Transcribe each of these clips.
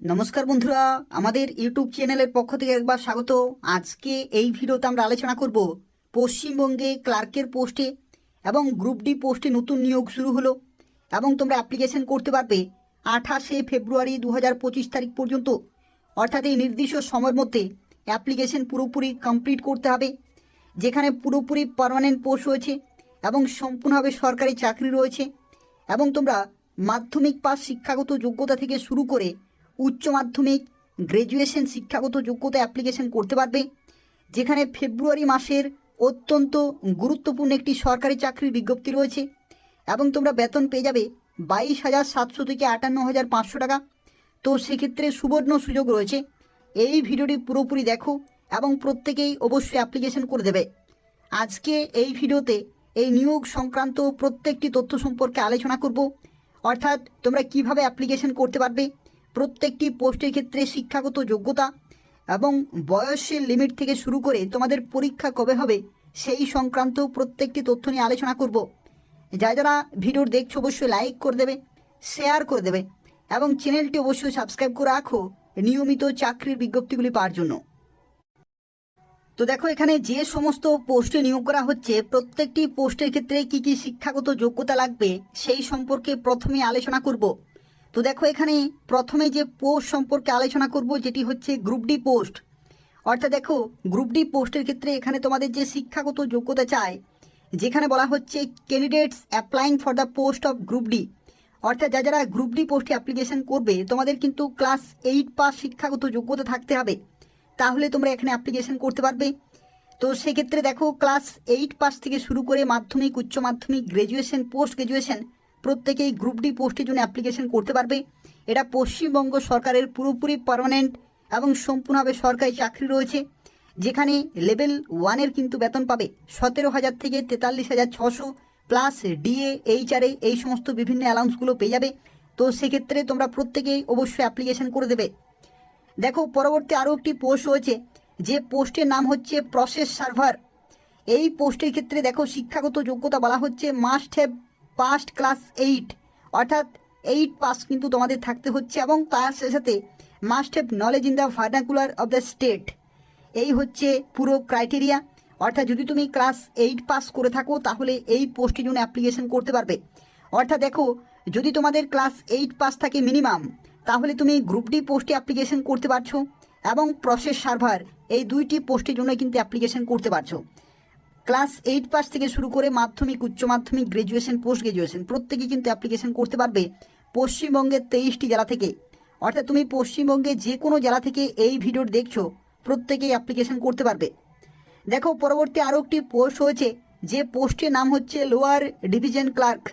নমস্কার বন্ধুরা, আমাদের ইউটিউব চ্যানেলের পক্ষ থেকে একবার স্বাগত। আজকে এই ভিডিওতে আমরা আলোচনা করব পশ্চিমবঙ্গে ক্লার্কের পোস্টে এবং গ্রুপ ডি পোস্টে নতুন নিয়োগ শুরু হলো এবং তোমরা অ্যাপ্লিকেশন করতে পারবে আঠাশে ফেব্রুয়ারি দু হাজার পঁচিশ তারিখ পর্যন্ত। অর্থাৎ এই নির্দিষ্ট সময়ের মধ্যে অ্যাপ্লিকেশন পুরোপুরি কমপ্লিট করতে হবে, যেখানে পুরোপুরি পার্মানেন্ট পোস্ট রয়েছে এবং সম্পূর্ণভাবে সরকারি চাকরি রয়েছে এবং তোমরা মাধ্যমিক পাস শিক্ষাগত যোগ্যতা থেকে শুরু করে উচ্চ মাধ্যমিক গ্র্যাজুয়েশন শিক্ষাগত যোগ্যতা অ্যাপ্লিকেশন করতে পারবে, যেখানে ফেব্রুয়ারি মাসের অত্যন্ত গুরুত্বপূর্ণ একটি সরকারি চাকরির বিজ্ঞপ্তি রয়েছে এবং তোমরা বেতন পেয়ে যাবে বাইশ হাজার সাতশো থেকে আটান্ন হাজার পাঁচশো টাকা। তো সেক্ষেত্রে সুবর্ণ সুযোগ রয়েছে। এই ভিডিওটি পুরোপুরি দেখো এবং প্রত্যেকেই অবশ্যই অ্যাপ্লিকেশন করে দেবে। আজকে এই ভিডিওতে এই নিয়োগ সংক্রান্ত প্রত্যেকটি তথ্য সম্পর্কে আলোচনা করব। অর্থাৎ তোমরা কীভাবে অ্যাপ্লিকেশন করতে পারবে প্রত্যেকটি পোস্টের ক্ষেত্রে শিক্ষাগত যোগ্যতা এবং বয়সের লিমিট থেকে শুরু করে তোমাদের পরীক্ষা কবে হবে সেই সংক্রান্ত প্রত্যেকটি তথ্য নিয়ে আলোচনা করব। যা যারা ভিডিওর দেখছ অবশ্যই লাইক করে দেবে শেয়ার করে দেবে এবং চ্যানেলটি অবশ্যই সাবস্ক্রাইব করে রাখো নিয়মিত চাকরির বিজ্ঞপ্তিগুলি পাওয়ার জন্য। তো দেখো, এখানে যে সমস্ত পোস্টে নিয়োগ করা হচ্ছে, প্রত্যেকটি পোস্টের ক্ষেত্রে কি কি শিক্ষাগত যোগ্যতা লাগবে সেই সম্পর্কে প্রথমে আলোচনা করব। তো দেখো এখানে প্রথমে যে পোস্ট সম্পর্কে আলোচনা করব, যেটি হচ্ছে গ্রুপ ডি পোস্ট অর্থাৎ দেখো গ্রুপ ডি পোস্টের ক্ষেত্রে এখানে তোমাদের যে শিক্ষাগত যোগ্যতা চায় যেখানে বলা হচ্ছে candidates applying for the post of group D অর্থাৎ যা যারা গ্রুপ ডি পোস্টে অ্যাপ্লিকেশন করবে, তোমাদের কিন্তু ক্লাস এইট পাস শিক্ষাগত যোগ্যতা থাকতে হবে। তাহলে তোমরা এখানে অ্যাপ্লিকেশন করতে পারবে। তো সেক্ষেত্রে দেখো ক্লাস এইট পাস থেকে শুরু করে Madhyamik, Uchcha Madhyamik graduation post graduation প্রত্যেকেই গ্রুপ ডি পোস্টের জন্য অ্যাপ্লিকেশন করতে পারবে। এটা পশ্চিমবঙ্গ সরকারের পুরোপুরি পার্মানেন্ট এবং সম্পূর্ণভাবে সরকারি চাকরি রয়েছে। যেখানে লেভেল ওয়ানের কিন্তু বেতন পাবে সতেরো হাজার থেকে তেতাল্লিশ হাজার ছশো প্লাস ডিএ এইচআরএ এই সমস্ত বিভিন্ন অ্যালাউন্সগুলো পেয়ে যাবে। তো সেক্ষেত্রে তোমরা প্রত্যেকেই অবশ্যই অ্যাপ্লিকেশন করে দেবে। দেখো, পরবর্তী আরও একটি পোস্ট রয়েছে, যে পোস্টের নাম হচ্ছে প্রসেস সার্ভার এই পোস্টের ক্ষেত্রে দেখো শিক্ষাগত যোগ্যতা বলা হচ্ছে must have passed class eight অর্থাৎ এইট পাস কিন্তু তোমাদের থাকতে হচ্ছে এবং তার সাথে সাথে must have knowledge in the vernacular of the state এই হচ্ছে পুরো ক্রাইটেরিয়া অর্থাৎ যদি তুমি ক্লাস এইট পাস করে থাকো, তাহলে এই পোস্টের জন্য অ্যাপ্লিকেশন করতে পারবে। অর্থাৎ দেখো, যদি তোমাদের ক্লাস এইট পাস থাকে মিনিমাম তাহলে তুমি গ্রুপ ডি পোস্টে অ্যাপ্লিকেশন করতে পারছ এবং প্রসেস সার্ভার এই দুইটি পোস্টের জন্য কিন্তু অ্যাপ্লিকেশন করতে পারছ। ক্লাস এইট পাস থেকে শুরু করে মাধ্যমিক, উচ্চ মাধ্যমিক গ্র্যাজুয়েশন পোস্ট গ্র্যাজুয়েশন প্রত্যেকেই কিন্তু অ্যাপ্লিকেশন করতে পারবে পশ্চিমবঙ্গের তেইশটি জেলা থেকে। অর্থাৎ তুমি পশ্চিমবঙ্গে যে কোনো জেলা থেকে এই ভিডিও দেখছ, প্রত্যেকেই অ্যাপ্লিকেশন করতে পারবে। দেখো, পরবর্তী আরও একটি পোস্ট হয়েছে যে পোস্টের নাম হচ্ছে লোয়ার ডিভিশন ক্লার্ক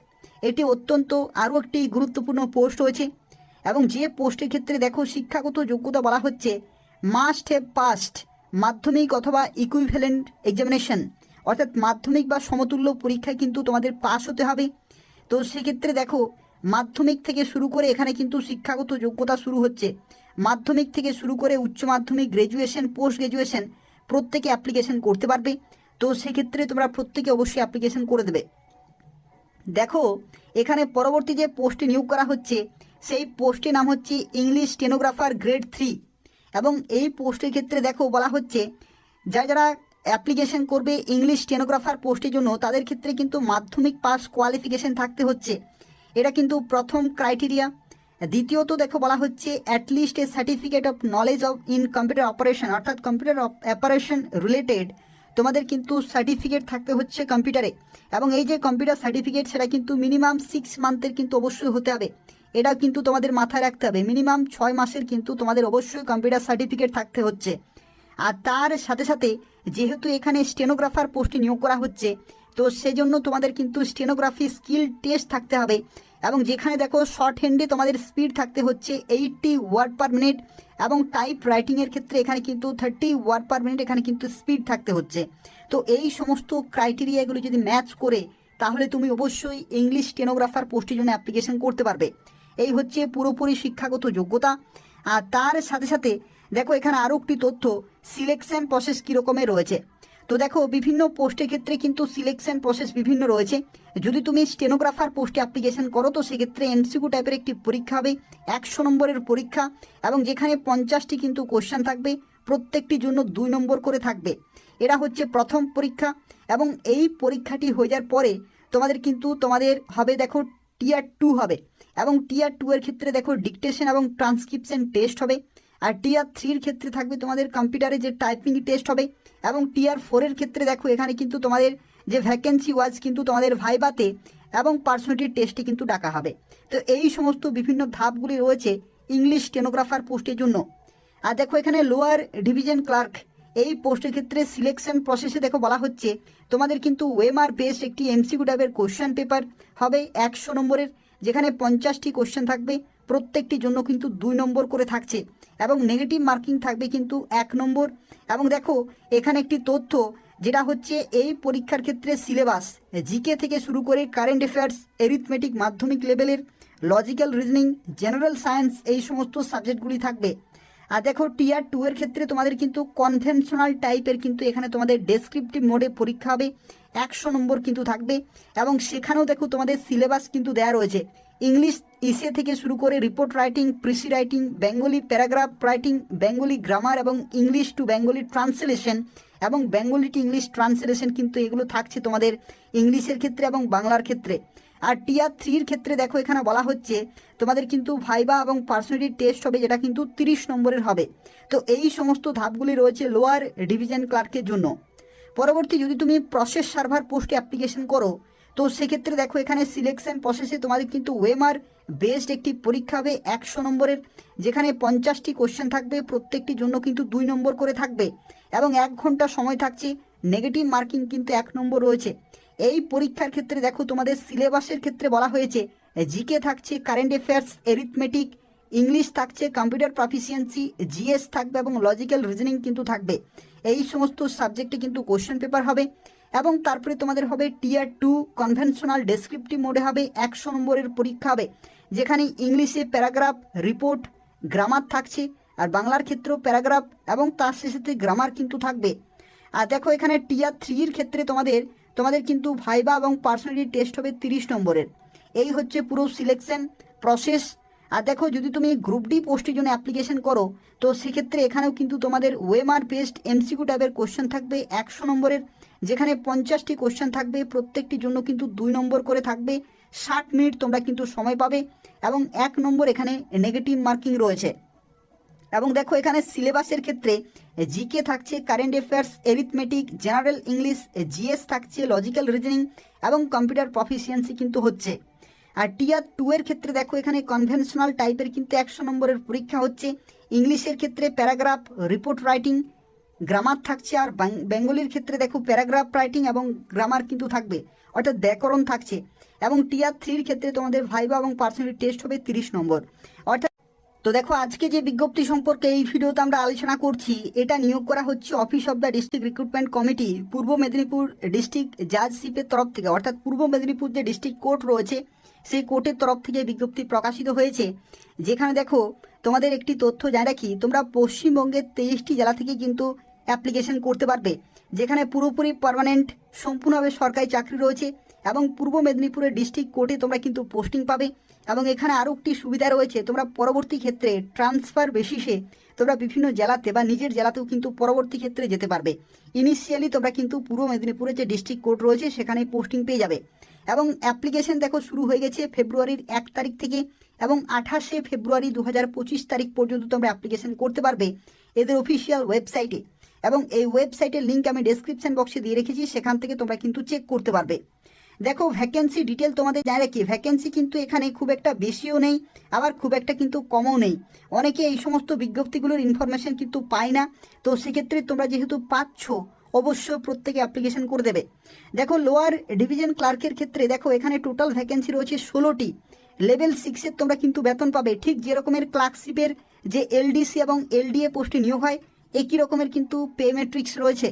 এটি অত্যন্ত আরও একটি গুরুত্বপূর্ণ পোস্ট রয়েছে এবং যে পোস্টের ক্ষেত্রে দেখো, শিক্ষাগত যোগ্যতা বলা হচ্ছে মাস্ট হ্যাভ পাস্ট মাধ্যমিক অথবা ইকুইভ্যালেন্ট এক্সামিনেশন অর্থাৎ মাধ্যমিক বা সমতুল্য পরীক্ষায় কিন্তু তোমাদের পাস হতে হবে। তো সেক্ষেত্রে দেখো, মাধ্যমিক থেকে শুরু করে এখানে কিন্তু শিক্ষাগত যোগ্যতা শুরু হচ্ছে। মাধ্যমিক থেকে শুরু করে Uchcha Madhyamik graduation post graduation প্রত্যেকে অ্যাপ্লিকেশন করতে পারবে। তো সেক্ষেত্রে তোমরা প্রত্যেকে অবশ্যই অ্যাপ্লিকেশন করে দেবে। দেখো, এখানে পরবর্তী যে পোস্টে নিয়োগ করা হচ্ছে, সেই পোস্টের নাম হচ্ছে ইংলিশ স্টেনোগ্রাফার গ্রেড থ্রি এবং এই পোস্টের ক্ষেত্রে দেখো বলা হচ্ছে, যারা যারা অ্যাপ্লিকেশন করবে ইংলিশ স্টেনোগ্রাফার পোস্টের জন্য, তাদের ক্ষেত্রে কিন্তু মাধ্যমিক পাস কোয়ালিফিকেশন থাকতে হচ্ছে। এটা কিন্তু প্রথম ক্রাইটেরিয়া। দ্বিতীয়ত দেখো বলা হচ্ছে at least a certificate of knowledge of in computer operation অর্থাৎ কম্পিউটার অপারেশন রিলেটেড তোমাদের কিন্তু সার্টিফিকেট থাকতে হচ্ছে কম্পিউটারে এবং এই যে কম্পিউটার সার্টিফিকেট সেটা কিন্তু মিনিমাম সিক্স মান্থের কিন্তু অবশ্যই হতে হবে। এটা কিন্তু তোমাদের মাথায় রাখতে হবে। মিনিমাম ছয় মাসের কিন্তু তোমাদের অবশ্যই কম্পিউটার সার্টিফিকেট থাকতে হচ্ছে। আর তার সাথে সাথে যেহেতু এখানে স্টেনোগ্রাফার পোস্টে নিয়োগ করা হচ্ছে, তো সেজন্য তোমাদের কিন্তু স্টেনোগ্রাফি স্কিল টেস্ট থাকতে হবে এবং যেখানে দেখো শর্ট হ্যান্ডে তোমাদের স্পিড থাকতে হচ্ছে এইটটি ওয়ার্ড পার মিনিট এবং টাইপ রাইটিংয়ের ক্ষেত্রে এখানে কিন্তু থার্টি ওয়ার্ড পার মিনিট এখানে কিন্তু স্পিড থাকতে হচ্ছে। তো এই সমস্ত ক্রাইটেরিয়াগুলো যদি ম্যাচ করে, তাহলে তুমি অবশ্যই ইংলিশ স্টেনোগ্রাফার পোস্টের জন্য অ্যাপ্লিকেশন করতে পারবে। এই হচ্ছে পুরোপুরি শিক্ষাগত যোগ্যতা। আর তার সাথে সাথে দেখো, এখানে আরও একটি তথ্য সিলেকশন প্রসেস কীরকমের রয়েছে। তো দেখো, বিভিন্ন পোস্টের ক্ষেত্রে কিন্তু সিলেকশন প্রসেস বিভিন্ন রয়েছে। যদি তুমি স্টেনোগ্রাফার পোস্টে অ্যাপ্লিকেশন করো, তো সেক্ষেত্রে এমসিকিউ টাইপের একটি পরীক্ষা হবে, একশো নম্বরের পরীক্ষা, এবং যেখানে পঞ্চাশটি কিন্তু কোশ্চেন থাকবে, প্রত্যেকটির জন্য দুই নম্বর করে থাকবে। এরা হচ্ছে প্রথম পরীক্ষা, এবং এই পরীক্ষাটি হয়ে যাওয়ার পরে তোমাদের কিন্তু তোমাদের হবে, দেখো টিয়ার টু হবে। এবং টিয়ার টু এর ক্ষেত্রে দেখো ডিকটেশন এবং ট্রান্সক্রিপশন টেস্ট হবে। আর টিয়ার থ্রির ক্ষেত্রে থাকবে তোমাদের কম্পিউটারে যে টাইপিং টেস্ট হবে এবং টিয়ার ফোরের ক্ষেত্রে দেখো এখানে কিন্তু তোমাদের যে ভ্যাকেন্সি ওয়াজ কিন্তু তোমাদের ভাইবাতে এবং পার্সোনালিটি টেস্টে কিন্তু ডাকা হবে। তো এই সমস্ত বিভিন্ন ধাপগুলি রয়েছে ইংলিশ স্টেনোগ্রাফার পোস্টের জন্য। আর দেখো এখানে লোয়ার ডিভিশন ক্লার্ক এই পোস্টের ক্ষেত্রে সিলেকশন প্রসেসে দেখো বলা হচ্ছে, তোমাদের কিন্তু ওয়েমার বেসড একটি এমসিকিউ টাইপের কোশ্চেন পেপার হবে, একশো নম্বরের, যেখানে পঞ্চাশটি কোশ্চেন থাকবে। প্রত্যেকটির জন্য কিন্তু দুই নম্বর করে থাকছে এবং নেগেটিভ মার্কিং থাকবে কিন্তু এক নম্বর। এবং দেখো, এখানে একটি তথ্য যেটা হচ্ছে এই পরীক্ষার ক্ষেত্রে সিলেবাস জিকে থেকে শুরু করে কারেন্ট অ্যাফেয়ার্স এরিথমেটিক মাধ্যমিক লেভেলের লজিক্যাল রিজনিং জেনারেল সায়েন্স এই সমস্ত সাবজেক্টগুলি থাকবে। আর দেখো টিয়ার টু এর ক্ষেত্রে তোমাদের কিন্তু কনভেনশনাল টাইপের কিন্তু এখানে তোমাদের ডেসক্রিপটিভ মোডে পরীক্ষা হবে, একশো নম্বর কিন্তু থাকবে। এবং সেখানেও দেখো তোমাদের সিলেবাস কিন্তু দেওয়া রয়েছে। ইংলিশ ইসে থেকে শুরু করে report writing precis writing Bengali paragraph writing Bengali grammar এবং ইংলিশ টু বেঙ্গলি ট্রান্সলেশন এবং বেঙ্গলি টু ইংলিশ ট্রান্সলেশন কিন্তু এগুলো থাকছে তোমাদের ইংলিশের ক্ষেত্রে এবং বাংলার ক্ষেত্রে। আর টিয়ার থ্রির ক্ষেত্রে দেখো এখানে বলা হচ্ছে, তোমাদের কিন্তু ভাইবা এবং পার্সোনালিটি টেস্ট হবে যেটা কিন্তু তিরিশ নম্বরের হবে। তো এই সমস্ত ধাপগুলি রয়েছে লোয়ার ডিভিশন ক্লার্কের জন্য। পরবর্তী যদি তুমি প্রসেস সার্ভার পোস্টে অ্যাপ্লিকেশন করো তো সেক্ষেত্রে দেখো, এখানে সিলেকশন প্রসেসে তোমাদের কিন্তু ওয়েমার বেসড একটি পরীক্ষা হবে একশো নম্বরের, যেখানে পঞ্চাশটি কোশ্চেন থাকবে, প্রত্যেকটির জন্য কিন্তু দুই নম্বর করে থাকবে এবং এক ঘণ্টা সময় থাকছে নেগেটিভ মার্কিং কিন্তু এক নম্বর রয়েছে। এই পরীক্ষার ক্ষেত্রে দেখো, তোমাদের সিলেবাসের ক্ষেত্রে বলা হয়েছে জিকে থাকছে কারেন্ট অ্যাফেয়ার্স এরিথমেটিক ইংলিশ থাকছে কম্পিউটার প্রফিসিয়েন্সি জিএস থাকবে এবং লজিক্যাল রিজনিং কিন্তু থাকবে। এই সমস্ত সাবজেক্টে কিন্তু কোশ্চেন পেপার হবে। এবং তারপরে তোমাদের হবে টিয়ার টু কনভেনশনাল ডেসক্রিপটিভ মোডে হবে একশো নম্বরের পরীক্ষা হবে, যেখানে ইংলিশে প্যারাগ্রাফ রিপোর্ট গ্রামার থাকছে, আর বাংলার ক্ষেত্রেও প্যারাগ্রাফ এবং তার শেষেতে গ্রামার কিন্তু থাকবে। আর দেখো এখানে টিয়ার থ্রির ক্ষেত্রে তোমাদের তোমাদের কিন্তু ভাইবা এবং পার্সোনালিটি টেস্ট হবে তিরিশ নম্বরের। এই হচ্ছে পুরো সিলেকশন প্রসেস আর দেখো, যদি তুমি গ্রুপ ডি পোস্টের জন্য অ্যাপ্লিকেশন করো, তো সেক্ষেত্রে এখানেও কিন্তু তোমাদের ওয়েমার বেসড এমসিকিউ টাইপের কোশ্চেন থাকবে, একশো নম্বরের, যেখানে পঞ্চাশটি কোশ্চেন থাকবে, প্রত্যেকটির জন্য কিন্তু দুই নম্বর করে থাকবে, ষাট মিনিট তোমরা কিন্তু সময় পাবে, এবং এক নম্বর এখানে নেগেটিভ মার্কিং রয়েছে। এবং দেখো, এখানে সিলেবাসের ক্ষেত্রে জিকে থাকছে current affairs arithmetic general English GS থাকছে লজিক্যাল রিজনিং এবং কম্পিউটার প্রফিসিয়েন্সি কিন্তু হচ্ছে। আর টিয়ার টু এর ক্ষেত্রে দেখো এখানে কনভেনশনাল টাইপের কিন্তু একশো নম্বরের পরীক্ষা হচ্ছে। ইংলিশের ক্ষেত্রে প্যারাগ্রাফ রিপোর্ট রাইটিং গ্রামার থাকছে আর বেঙ্গলির ক্ষেত্রে দেখো প্যারাগ্রাফ রাইটিং এবং গ্রামার কিন্তু থাকবে, অর্থাৎ ব্যাকরণ থাকছে। এবং টিয়ার থ্রির ক্ষেত্রে তোমাদের ভাইবা এবং পার্সোনালিটি টেস্ট হবে তিরিশ নম্বর। অর্থাৎ, তো দেখো আজকে যে বিজ্ঞপ্তি সম্পর্কে এই ভিডিওতে আমরা আলোচনা করছি, এটা নিয়োগ করা হচ্ছে office of the district recruitment committee Purba Medinipur district জাজশিপের তরফ থেকে। অর্থাৎ পূর্ব মেদিনীপুর যে ডিস্ট্রিক্ট কোর্ট রয়েছে সেই কোর্টের তরফ থেকে বিজ্ঞপ্তি প্রকাশিত হয়েছে। যেখানে দেখো, তোমাদের একটি তথ্য জানা রাখি, তোমরা পশ্চিমবঙ্গের তেইশটি জেলা থেকে কিন্তু অ্যাপ্লিকেশন করতে পারবে। যেখানে পুরোপুরি পার্মানেন্ট সম্পূর্ণভাবে সরকারি চাকরি রয়েছে এবং পূর্ব মেদিনীপুরের ডিস্ট্রিক্ট কোর্টে তোমরা কিন্তু পোস্টিং পাবে এবং এখানে আরও একটি সুবিধা রয়েছে, তোমরা পরবর্তী ক্ষেত্রে ট্রান্সফার বেসিসে তোমরা বিভিন্ন জেলাতে বা নিজের জেলাতেও কিন্তু পরবর্তী ক্ষেত্রে যেতে পারবে। ইনিশিয়ালি তোমরা কিন্তু পূর্ব মেদিনীপুরের যে ডিস্ট্রিক্ট কোর্ট রয়েছে সেখানে পোস্টিং পেয়ে যাবে। এবং অ্যাপ্লিকেশন দেখো শুরু হয়ে গেছে ফেব্রুয়ারির এক তারিখ থেকে এবং আঠাশে ফেব্রুয়ারি দু হাজার পঁচিশ তারিখ পর্যন্ত তোমরা অ্যাপ্লিকেশন করতে পারবে এদের অফিসিয়াল ওয়েবসাইটে এবং এই ওয়েবসাইটের লিঙ্ক আমি ডেসক্রিপশন বক্সে দিয়ে রেখেছি, সেখান থেকে তোমরা কিন্তু চেক করতে পারবে। দেখো ভ্যাকেন্সি ডিটেল তোমাদের জানা রাখি ভ্যাকেন্সি কিন্তু এখানে খুব একটা বেশিও নেই, আবার খুব একটা কিন্তু কমও নেই। অনেকে এই সমস্ত বিজ্ঞপ্তিগুলোর ইনফরমেশন কিন্তু পায় না, তো সেক্ষেত্রে তোমরা যেহেতু পাচ্ছ অবশ্যই প্রত্যেকে অ্যাপ্লিকেশন করে দেবে। দেখো লোয়ার ডিভিশন ক্লার্কের ক্ষেত্রে দেখো, এখানে টোটাল ভ্যাকেন্সি রয়েছে ষোলোটি। লেভেল সিক্সের তোমরা কিন্তু বেতন পাবে। ঠিক যেরকমের ক্লার্কশিপের যে এলডিসি এবং এলডিএ পোস্টে নিয়োগ হয়, একই রকমের কিন্তু পে ম্যাট্রিক্স রয়েছে।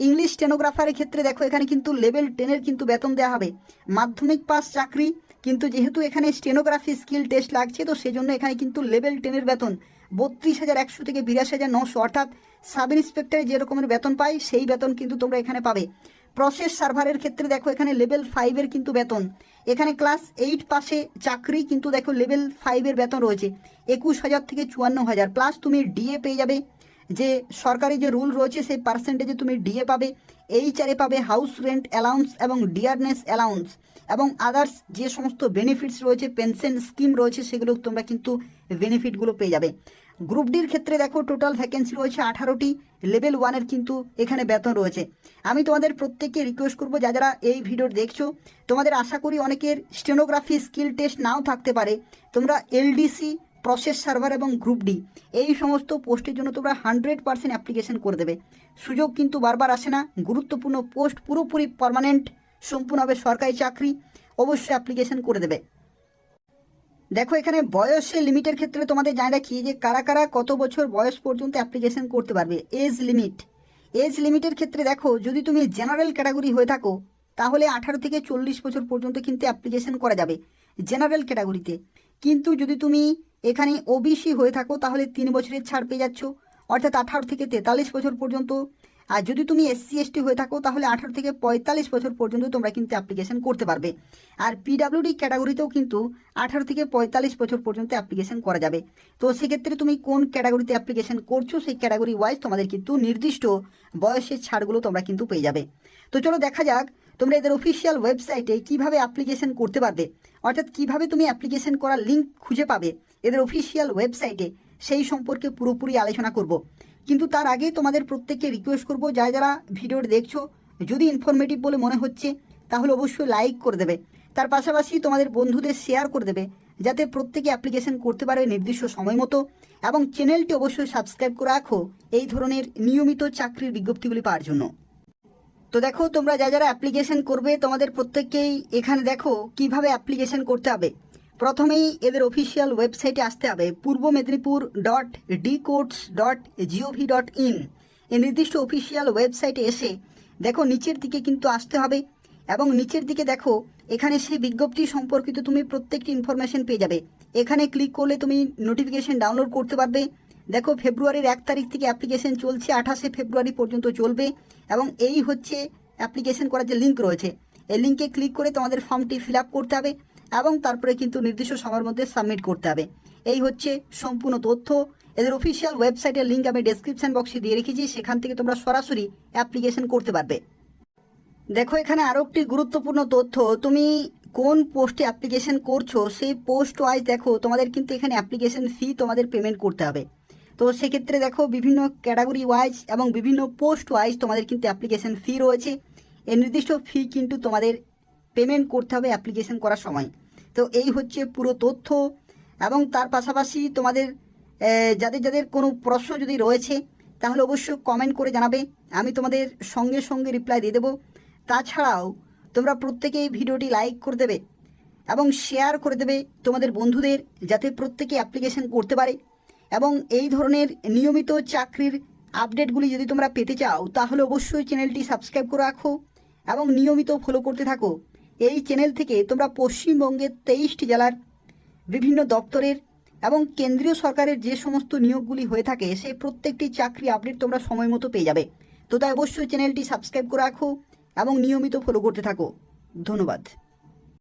ইংলিশ স্টেনোগ্রাফারের ক্ষেত্রে দেখো, এখানে কিন্তু লেভেল টেনের কিন্তু বেতন দেওয়া হবে। মাধ্যমিক পাস চাকরি, কিন্তু যেহেতু এখানে স্টেনোগ্রাফি স্কিল টেস্ট লাগছে, তো সেজন্য এখানে কিন্তু লেভেল টেনের বেতন। বত্রিশ হাজার একশো থেকে বিরাশি হাজার নশো, অর্থাৎ সাব ইন্সপেক্টরে যে রকমের বেতন পাই সেই বেতন কিন্তু তোমরা এখানে পাবে। প্রসেস সার্ভারের ক্ষেত্রে দেখো এখানে লেভেল ফাইভের কিন্তু বেতন। এখানে ক্লাস এইট পাশে চাকরি কিন্তু দেখো লেভেল ফাইভের বেতন রয়েছে, একুশ হাজার থেকে চুয়ান্ন হাজার। প্লাস তুমি ডিএ পেয়ে যাবে, যে সরকারি যে রুল রয়েছে, সেই পার্সেন্টেজে তুমি ডিএ পাবে এইচআরএ পাবে হাউস রেন্ট অ্যালাউন্স এবং ডিয়ারনেস অ্যালাউন্স এবং আদার্স যে সমস্ত বেনিফিটস রয়েছে পেনশন স্কিম রয়েছে, সেগুলো তোমরা কিন্তু বেনিফিটগুলো পেয়ে যাবে। গ্রুপ ডির ক্ষেত্রে দেখো টোটাল ভ্যাকেন্সি রয়েছে আঠারোটি লেভেল ওয়ানের কিন্তু এখানে বেতন রয়েছে। আমি তোমাদের প্রত্যেককে রিকোয়েস্ট করব, যা যারা এই ভিডিও দেখছ, তোমাদের আশা করি অনেকের স্টেনোগ্রাফি স্কিল টেস্ট নাও থাকতে পারে। তোমরা এলডিসি প্রসেস সার্ভার এবং গ্রুপ ডি এই সমস্ত পোস্টের জন্য তোমরা হান্ড্রেড পার্সেন্ট অ্যাপ্লিকেশন করে দেবে। সুযোগ কিন্তু বারবার আসে না, গুরুত্বপূর্ণ পোস্ট পুরোপুরি পার্মানেন্ট সম্পূর্ণভাবে সরকারি চাকরি, অবশ্যই অ্যাপ্লিকেশন করে দেবে। দেখো, এখানে বয়সের লিমিটের ক্ষেত্রে তোমাদের জানা রাখি যে কারা কারা কত বছর বয়স পর্যন্ত অ্যাপ্লিকেশন করতে পারবে। এজ লিমিট এজ লিমিটের ক্ষেত্রে দেখো, যদি তুমি জেনারেল ক্যাটাগরি হয়ে থাকো, তাহলে আঠারো থেকে চল্লিশ বছর পর্যন্ত কিন্তু অ্যাপ্লিকেশন করা যাবে জেনারেল ক্যাটাগরিতে কিন্তু যদি তুমি এখানে ওবিসি হয়ে থাকো, তাহলে তিন বছরের ছাড় পেয়ে যাচ্ছ। অর্থাৎ আঠারো থেকে তেতাল্লিশ বছর পর্যন্ত আর যদি তুমি এসসি এসটি হয়ে থাকো, তাহলে আঠারো থেকে পঁয়তাল্লিশ বছর পর্যন্ত তোমরা কিন্তু অ্যাপ্লিকেশন করতে পারবে। আর পিডাব্লিউডি ক্যাটাগরিতেও কিন্তু আঠারো থেকে পঁয়তাল্লিশ বছর পর্যন্ত অ্যাপ্লিকেশন করা যাবে। তো সেক্ষেত্রে তুমি কোন ক্যাটাগরিতে অ্যাপ্লিকেশন করছ, সেই ক্যাটাগরি ওয়াইজ তোমাদের কিন্তু নির্দিষ্ট বয়সের ছাড়গুলো তোমরা কিন্তু পেয়ে যাবে। তো চলো দেখা যাক তোমরা এদের অফিসিয়াল ওয়েবসাইটে কীভাবে অ্যাপ্লিকেশন করতে পারবে। অর্থাৎ কীভাবে তুমি অ্যাপ্লিকেশন করার লিঙ্ক খুঁজে পাবে এদের অফিসিয়াল ওয়েবসাইটে সেই সম্পর্কে পুরোপুরি আলোচনা করব। কিন্তু তার আগে তোমাদের প্রত্যেককে রিকোয়েস্ট করব যা যারা ভিডিওটা দেখছ, যদি ইনফরমেটিভ বলে মনে হচ্ছে, তাহলে অবশ্যই লাইক করে দেবে। তার পাশাপাশি তোমাদের বন্ধুদের শেয়ার করে দেবে, যাতে প্রত্যেকে অ্যাপ্লিকেশন করতে পারে নির্দিষ্ট সময় মতো। এবং চ্যানেলটি অবশ্যই সাবস্ক্রাইব করে রাখো, এই ধরনের নিয়মিত চাকরির বিজ্ঞপ্তিগুলি পাওয়ার জন্য। তো দেখো, তোমরা যা যারা অ্যাপ্লিকেশন করবে, তোমাদের প্রত্যেককেই এখানে দেখো, কীভাবে অ্যাপ্লিকেশন করতে হবে। প্রথমেই এদের অফিসিয়াল ওয়েবসাইটে আসতে হবে, Purba Medinipur dot D codes dot G O V dot নির্দিষ্ট অফিসিয়াল ওয়েবসাইটে এসে দেখো নিচের দিকে কিন্তু আসতে হবে এবং নিচের দিকে দেখো এখানে সেই বিজ্ঞপ্তি সম্পর্কিত তুমি প্রত্যেকটি ইনফরমেশন পেয়ে যাবে। এখানে ক্লিক করলে তুমি নোটিফিকেশন ডাউনলোড করতে পারবে। দেখো ফেব্রুয়ারির এক তারিখ থেকে অ্যাপ্লিকেশন চলছে, আঠাশে ফেব্রুয়ারি পর্যন্ত চলবে এবং এই হচ্ছে অ্যাপ্লিকেশন করার যে লিঙ্ক রয়েছে, এই লিঙ্কে ক্লিক করে তোমাদের ফর্মটি ফিল করতে হবে। এবং তারপরে কিন্তু নির্দিষ্ট সময়ের মধ্যে সাবমিট করতে হবে। এই হচ্ছে সম্পূর্ণ তথ্য। এদের অফিসিয়াল ওয়েবসাইটের লিঙ্ক আমি ডেসক্রিপশন বক্সে দিয়ে রেখেছি, সেখান থেকে তোমরা সরাসরি অ্যাপ্লিকেশন করতে পারবে। দেখো, এখানে আরও একটি গুরুত্বপূর্ণ তথ্য। তুমি কোন পোস্টে অ্যাপ্লিকেশন করছ, সেই পোস্ট ওয়াইজ দেখো, তোমাদের কিন্তু এখানে অ্যাপ্লিকেশন ফি তোমাদের পেমেন্ট করতে হবে। তো সেক্ষেত্রে দেখো, বিভিন্ন ক্যাটাগরি ওয়াইজ এবং বিভিন্ন পোস্ট ওয়াইজ তোমাদের কিন্তু অ্যাপ্লিকেশন ফি রয়েছে। এই নির্দিষ্ট ফি কিন্তু তোমাদের পেমেন্ট করতে হবে অ্যাপ্লিকেশন করার সময়। তো এই হচ্ছে পুরো তথ্য এবং তার পাশাপাশি তোমাদের যাদের যাদের কোনো প্রশ্ন যদি রয়েছে, তাহলে অবশ্যই কমেন্ট করে জানাবে। আমি তোমাদের সঙ্গে সঙ্গে রিপ্লাই দিয়ে দেবো। তাছাড়াও তোমরা প্রত্যেকেই ভিডিওটি লাইক করে দেবে এবং শেয়ার করে দেবে তোমাদের বন্ধুদের যাতে প্রত্যেকে অ্যাপ্লিকেশন করতে পারে। এবং এই ধরনের নিয়মিত চাকরির আপডেটগুলি যদি তোমরা পেতে চাও, তাহলে অবশ্যই চ্যানেলটি সাবস্ক্রাইব করে রাখো এবং নিয়মিত ফলো করতে থাকো। এই চ্যানেল থেকে তোমরা পশ্চিমবঙ্গের তেইশটি জেলার বিভিন্ন দপ্তরের এবং কেন্দ্রীয় সরকারের যে সমস্ত নিয়োগগুলি হয়ে থাকে সেই প্রত্যেকটি চাকরি আপডেট তোমরা সময় মতো পেয়ে যাবে। তো তাই অবশ্যই চ্যানেলটি সাবস্ক্রাইব করে রাখো এবং নিয়মিত ফলো করতে থাকো। ধন্যবাদ।